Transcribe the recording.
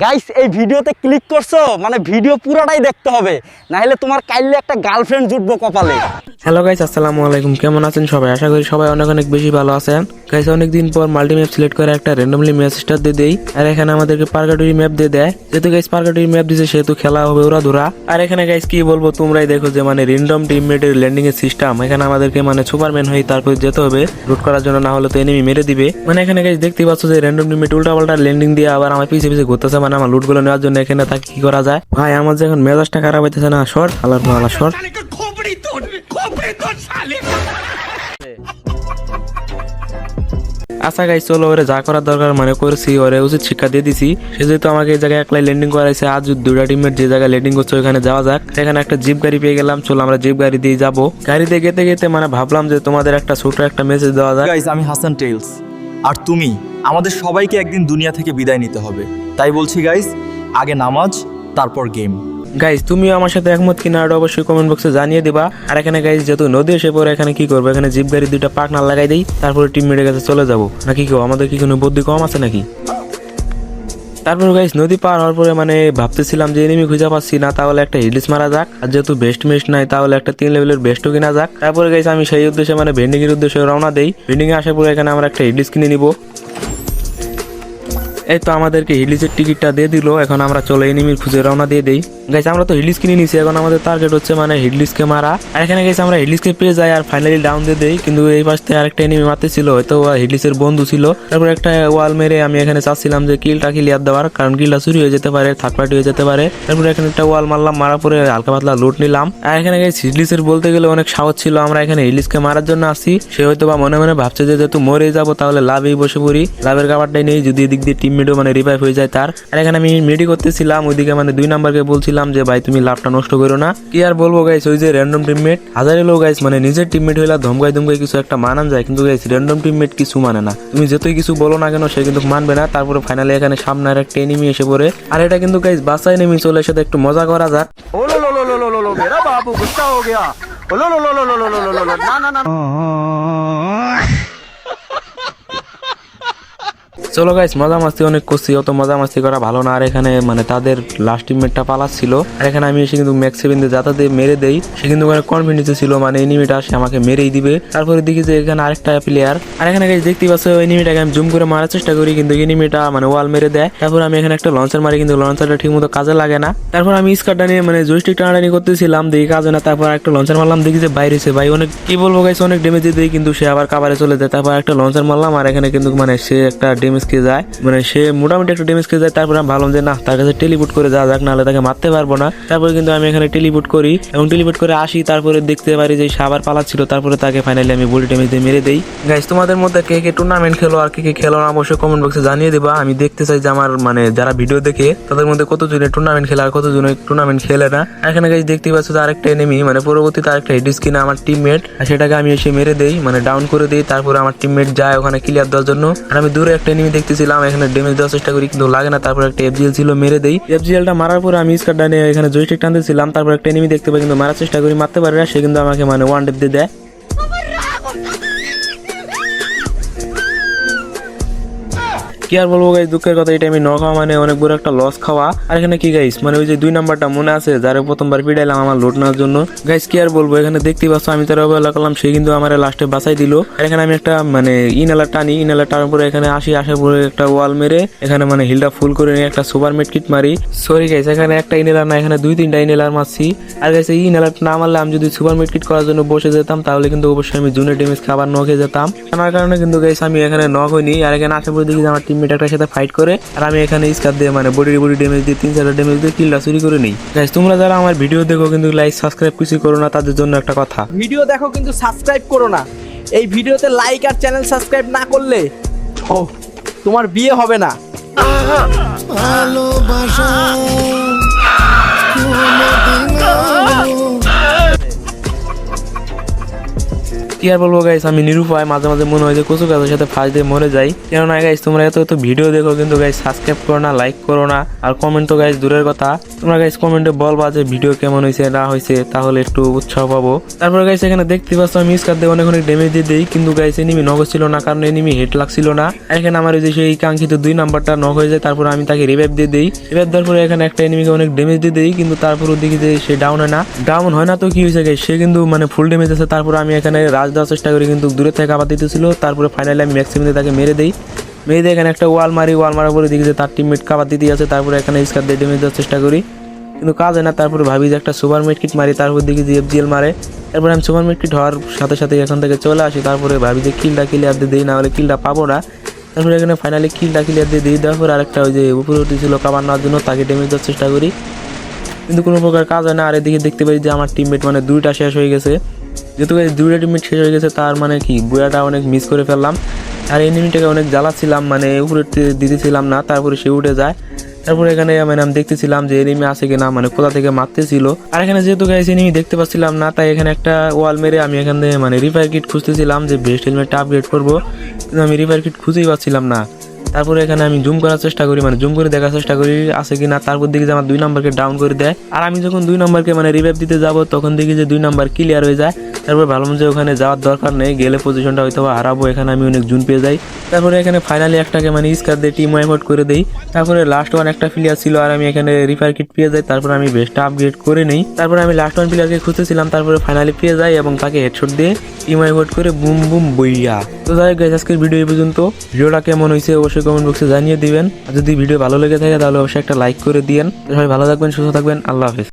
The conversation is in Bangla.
গাইস এই ভিডিওতে ক্লিক করছ? মানে ভিডিও পুরোটাই দেখতে হবে। না হলে তোমার কাইলে একটা গার্লফ্রেন্ড জুটবো কপালে। হ্যালো গাইস আসসালামু আলাইকুম। কেমন আছেন সবাই? আশা করি সবাই অনেক অনেক বেশি ভালো আছেন। গাইস অনেকদিন পর মাল্টি ম্যাপ সিলেক্ট করে একটা র্যান্ডমলি ম্যাচ স্টার দিয়ে দেই। আর এখানে আমাদেরকে পার্কাটুরি ম্যাপ দিয়ে দেয়। যেহেতু গাইস পার্কাটুরি ম্যাপ দিছে, সেহেতু খেলা হবে ওরা ধরা আর এখানে গাইস কি বলব তোমরাই দেখো যে মানে র্যান্ডম টিমমেটের ল্যান্ডিং এর সিস্টেম এখানে আমাদেরকে মানে সুপারম্যান হয়ে তারপর যেতে হবে। লুট করার জন্য না হলে তো এনিমি মেরে দিবে। মানে এখানে গাইস দেখতে পাচ্ছ যে র্যান্ডম টিমমেট উল্টা পাল্টা ল্যান্ডিং দিয়ে আবার আমার পিছে পিছে ঘুরতেছে। মানে আমার লুটগুলো নেওয়ার জন্য এখানে তাকে কি করা যায়? ভাই আমার যে এখন মেজাজটা খারাপ হইতেছে না শর্ট আলার আলা শর্ট আচ্ছা গাইস চলো ওরে যা করার দরকার মানে করেছি ওরে উচিত শিক্ষা দিয়ে দিছি। সে যেহেতু আমাকে এই জায়গায় একলাই ল্যান্ডিং করাইছে আজ দুটা টিমের যে জায়গায় ল্যান্ডিং করছে ওখানে যাওয়া যাক। সেখানে একটা জিপ গাড়ি পেয়ে গেলাম চলো আমরা জিপ গাড়ি দিয়ে যাব। গাড়িতে গেতে গেতে মানে ভাবলাম যে তোমাদের একটা ছোট একটা মেসেজ দেওয়া যাক। গাইজ আমি হাসান টেলস আর তুমি আমাদের সবাইকে একদিন দুনিয়া থেকে বিদায় নিতে হবে। তাই বলছি গাইজ আগে নামাজ, তারপর গেম গাইজ তুমিও আমার সাথে একমত কিনা ওটা অবশ্যই কমেন্ট বক্সে জানিয়ে দিবা। আর এখানে গাইজ যেহেতু নদী এসে পরে এখানে কি করব? এখানে জিপ গাড়ি দুইটা পাক না লাগাই দিই, তারপরে টিম মেরে কাছে চলে যাব। নাকি কেউ আমাদের কি কোনো বুদ্ধি কম আছে নাকি? তারপর গাইস নদী পার হওয়ার পরে মানে ভাবতেছিলাম যে এনিমি খুঁজে পাচ্ছি না, তাহলে একটা হিলিস মারা যাক। আর যেহেতু বেস্ট মেস্ট নাই, তাহলে একটা তিন লেভেলের বেস্টও কিনা যাক। তারপরে গাইস আমি সেই উদ্দেশ্যে মানে ভেন্ডিং এর উদ্দেশ্যে রওনা দেই। ভেন্ডিং এ আসার পরে, এখানে আমরা একটা হিলিস কিনে নিব। এই তো আমাদেরকে হিলিজের টিকিটটা দিয়ে দিল। এখন আমরা চলে এনিমির খুঁজে রওনা দিয়ে দেই। গাইস আমরা তো হিলিস কিনে নিছি এখন আমাদের টার্গেট হচ্ছে মানে হিডলিসকে মারা। আর এখানে গেছে আমরা হিডলিসকে পেয়ে যাই আর ফাইনালি ডাউন দিয়ে দেই। কিন্তু এই পাশ আরেকটা এনিমি মারতে ছিল হয়তো হিডলিসের বন্ধু ছিল। তারপর একটা ওয়াল মেরে আমি এখানে চাচ্ছিলাম যে কিলটা ক্লিয়ার দেওয়ার, কারণ কিলটা চুরি হয়ে যেতে পারে থার্ড পার্টি হয়ে যেতে পারে। তারপরে এখানে একটা ওয়াল মারলাম, মারার পরে হালকা পাতলা লুট নিলাম। আর এখানে গেছে হিডলিসের বলতে গেলে অনেক সাহস ছিল, আমরা এখানে হিডলিসকে মারার জন্য আসছি। সে হয়তো বা মনে মনে ভাবছে যে যেহেতু মরে যাব, তাহলে লাভেই বসে পড়ি। লাভের খাবারটাই নেই, যদি এদিক দিয়ে টিম মেটও মানে রিভাইভ হয়ে যায় তার। আর এখানে আমি মেডি করতেছিলাম, ওইদিকে মানে দুই নাম্বারকে বলছিলাম যে ভাই তুমি লাভটা নষ্ট করো না কি আর বলব গাইস ওই যে র্যান্ডম টিমমেট হাজারে লোক গাইস মানে নিজের টিমমেট হইলা ধমকাই ধমকাই কিছু একটা মানান যায় কিন্তু গাইস র্যান্ডম টিমমেট কিছু মানে না তুমি যতই কিছু বলো না কেন সে কিন্তু মানবে না তারপরে ফাইনালি এখানে সামনে আর একটা এনিমি এসে পড়ে আর এটা কিন্তু গাইস বাসা এনিমি চলে সাথে একটু মজা করা যাক চলো গাইস মজা মাস্তি অনেক করছি, অত মজা মাস্তি করা ভালো না। আর এখানে মানে তাদের লাস্ট টিমমেটটা পালাচ্ছিল। আর এখানে আমি এসে কিন্তু ম্যাক্স সেভেন দিয়ে যাতা দিয়ে মেরে দেই। সে কিন্তু অনেক কনফিডেন্সে ছিল মানে এনিমিটা সে আমাকে মেরেই দিবে। তারপরে দেখি যে এখানে আরেকটা প্লেয়ার আর এখানে গাইস দেখতে পাচ্ছ এনিমিটাকে আমি জুম করে মারার চেষ্টা করি, কিন্তু এনিমিটা মানে ওয়াল মেরে দেয়। তারপর আমি এখানে একটা লঞ্চার মারি, কিন্তু লঞ্চারটা ঠিক মতো কাজে লাগে না। তারপর আমি স্কারটা নিয়ে মানে জয়স্টিক টানাটানি করতেছিলাম, দেখি কাজে না। তারপর একটা লঞ্চার মারলাম, দেখি যে বাইরে সে ভাই অনেক কি বলব গাইস অনেক ড্যামেজ দেয়, কিন্তু সে আবার কাবারে চলে যায়। তারপর একটা লঞ্চার মারলাম, আর এখানে কিন্তু মানে সে একটা ড্যামেজ খেয়ে যায়। মানে সে মোটামুটি একটা ড্যামেজ খেয়ে যায়, তারপর আমি ভাবলাম যে না, তার কাছে টেলিপুট করে যাওয়া যাক, নাহলে তাকে মারতে পারব না। তারপরে কিন্তু আমি এখানে টেলিপুট করি এবং টেলিপুট করে আসি, তারপরে দেখতে পারি যে সে আবার পালাচ্ছিল, তারপরে তাকে ফাইনালি আমি বডি ড্যামেজ দিয়ে মেরে দেই। গাইস তোমাদের মধ্যে কে কে টুর্নামেন্ট খেলো আর কে কে খেলো না, অবশ্যই কমেন্ট বক্সে জানিয়ে দেবা। আমি দেখতে চাই যে আমার মানে যারা ভিডিও দেখে, তাদের মধ্যে কতজনে টুর্নামেন্ট খেলে আর কতজনে টুর্নামেন্ট খেলে না। এখানে গাইস দেখতে পাচ্ছ যে আরেকটা এনিমি মানে পরবর্তীতে আরেকটা হেডিস কিনা আমার টিমমেট সেটাকে আমি এসে মেরে দেই মানে ডাউন করে দিই, তারপরে আমার টিমমেট যায় ওখানে ক্লিয়ার দেওয়ার জন্য। আর আমি দূরে একটা এনিমি দেখতেছিলাম, এখানে ড্যামেজ দেওয়ার চেষ্টা করি, কিন্তু লাগে না। তারপর একটা এফজিএল ছিল, মেরে দেই। এফজিএলটা মারার পর আমি স্কার ডানে এখানে জয়স্টিক টানতেছিলাম, তারপর একটা এনিমি দেখতে পাই, কিন্তু মারার চেষ্টা করি, মারতে পারে না, সে কিন্তু আমাকে মানে ওয়ান ডেপ দিয়ে দেয়। কি আর বলব গাইস দুঃখের কথা এটা আমি ন খাওয়া মানে অনেক বড় একটা লস খাওয়া। আর এখানে কি গাইস মানে ওই যে দুই নাম্বারটা মনে আছে, যারে প্রথমবার পিড়াইলাম আমার লোড নেওয়ার জন্য। গাইস কি আর বলব, এখানে দেখতেই পাচ্ছ, আমি তার অবহেলা করলাম, সে কিন্তু আমার লাস্টে বাঁচাই দিল। আর এখানে আমি একটা মানে ইনালার টানি ইনালার টানার পরে এখানে আসি, আসার পরে একটা ওয়াল মেরে, এখানে মানে হিলটা ফুল করে নিয়ে একটা সুপার মেট কিট মারি। সরি গাইস এখানে একটা ইনেলার না এখানে দুই, তিনটা ইনেলার মারছি। আর গাইস এই ইনেলার না মারলে আমি যদি সুপার মেট কিট করার জন্য বসে যেতাম, তাহলে কিন্তু অবশ্যই আমি জুনের ডেমেজ খাবার নখে যেতাম। আমার কারণে কিন্তু গাইস আমি এখানে নখ হইনি, আর এখানে আসার পরে দেখি আমার টিমমেট একটা সাথে ফাইট করে আর আমি এখানে স্কার দিয়ে মানে বডি বডি ড্যামেজ দিয়ে তিন চারটা ড্যামেজ দিয়ে কিলটা চুরি করে নিই। গাইস তোমরা যারা আমার ভিডিও দেখো কিন্তু লাইক সাবস্ক্রাইব কিছু করো না তাদের জন্য একটা কথা। ভিডিও দেখো কিন্তু সাবস্ক্রাইব করো না। এই ভিডিওতে লাইক আর চ্যানেল সাবস্ক্রাইব না করলে ও তোমার বিয়ে হবে না। ভালোবাসা। কি আর বলব গাইস আমি নিরুপায়, মাঝে মাঝে মনে হয় যে কচু গাছের সাথে ফাঁস দিয়ে মরে যাই। কেননা গাইস তোমরা এত এত ভিডিও দেখো, কিন্তু গাইস সাবস্ক্রাইব করো না লাইক করো না। আর কমেন্ট তো গাইস দূরের কথা। তোমরা গাইস কমেন্টে বলবা যে ভিডিও কেমন হয়েছে না হয়েছে তাহলে একটু উৎসাহ পাবো। তারপরে গাইস এখানে দেখতে পাচ্ছ, আমি স্কার দিয়ে অনেক অনেক ড্যামেজ দিয়ে দিই, কিন্তু গাইস এনিমি নক ছিল না, কারণ এনিমি হেড লাগছিল না। এখানে আমার ওই যে সেই কাঙ্ক্ষিত দুই নাম্বারটা নক হয়ে যায়, তারপর আমি তাকে রিভাইভ দিয়ে দিই। রিভাইভ দেওয়ার পরে এখানে একটা এনিমিকে অনেক ড্যামেজ দিয়ে দিই, কিন্তু তারপর ওদিকে যে সে ডাউন হয় না। ডাউন হয় না তো কি হয়েছে গাইস সে কিন্তু মানে ফুল ড্যামেজ আছে তারপর আমি এখানে রাজ দেওয়ার চেষ্টা করি, কিন্তু দূরে থেকে আবার দিতেছিল। তারপরে ফাইনালি আমি ম্যাক্সিমাম দিয়ে তাকে মেরে দেই। মেরে দিয়ে এখানে একটা ওয়াল মারি ওয়াল মারার পরে দেখি যে তার টিমমেট কাবার দিতে আছে, তারপরে এখানে স্কার দিয়ে ড্যামেজ দেওয়ার চেষ্টা করি। কিন্তু কাজ হয় না, তারপরে ভাবি যে একটা সুপার মিট কিট মারি, তারপর দেখি যে এফজিএল মারে। তারপরে আমি সুপার মিট কিট হওয়ার সাথে সাথে এখান থেকে চলে আসি, তারপরে ভাবি যে কিলটা ক্লিয়ার দিয়ে দিই না হলে কিলটা পাবো না। তারপরে এখানে ফাইনালি কিলটা ক্লিয়ার দিয়ে দিই, দেওয়ার পর আরেকটা ওই যে উপরে উঠেছিল কাবার নেওয়ার জন্য, তাকে ড্যামেজ দেওয়ার চেষ্টা করি। কিন্তু কোনো প্রকার কাজ হয় না, আর এদিকে দেখতে পাই যে আমার টিমমেট মানে দুইটা শেষ হয়ে গেছে। যেহেতু দুইটা টিমমেট শেষ হয়ে গেছে, তার মানে কি? বুয়াটা অনেক মিস করে ফেললাম। আর এনিমিটাকে অনেক জ্বালাচ্ছিলাম মানে উপরে দিতেছিলাম না, তারপরে সে উঠে যায়। তারপরে এখানে মানে আমি দেখতেছিলাম যে এনিমি আছে কিনা মানে কোথা থেকে মারতেছিল। আর এখানে যেহেতু গাইস এনিমি দেখতে পাচ্ছিলাম না, তাই এখানে একটা ওয়াল মেরে আমি এখান থেকে মানে রিপায়ার কিট খুঁজতেছিলাম যে বেস্ট হেলমেটটা আপগ্রেড করব। কিন্তু আমি রিপায়ার কিট খুঁজেই পাচ্ছিলাম না। তারপরে এখানে আমি জুম করার চেষ্টা করি মানে জুম করে দেখার চেষ্টা করি, আছে কিনা তারপর দেখি যে আমার দুই নাম্বারকে ডাউন করে দেয়। আর আমি যখন দুই নাম্বারকে মানে রিভাইভ দিতে যাব, তখন দেখি যে দুই নাম্বার ক্লিয়ার হয়ে যায়। তারপর ভালো মতো ওখানে যাওয়ার দরকার নেই, গেলে পজিশনটা হয়তো হারাবো, এখানে আমি অনেক জুন পেয়ে যাই। তারপরে এখানে ফাইনালি একটাকে মানে স্কার দিয়ে টিম ওয়াইপ করে দেই। তারপরে লাস্ট ওয়ান একটা প্লেয়ার ছিল আর আমি এখানে রিফার কিট পেয়ে যাই, তারপর আমি বেস্টটা আপগ্রেড করে নেই। তারপরে আমি লাস্ট ওয়ান প্লেয়ারকে খুঁজতেছিলাম, তারপরে ফাইনালি পেয়ে যাই এবং তাকে হেডশট দিয়ে টিম ওয়াইপ আউট করে বুম বুম বইয়া। তো যাই হোক আজকের ভিডিও এই পর্যন্ত। ভিডিওটা কেমন হয়েছে অবশ্যই কমেন্ট বক্সে জানিয়ে দিবেন। আর যদি ভিডিও ভালো লেগে থাকে, তাহলে অবশ্যই একটা লাইক করে দিয়েন। সবাই ভালো থাকবেন, সুস্থ থাকবেন, আল্লাহ হাফেজ।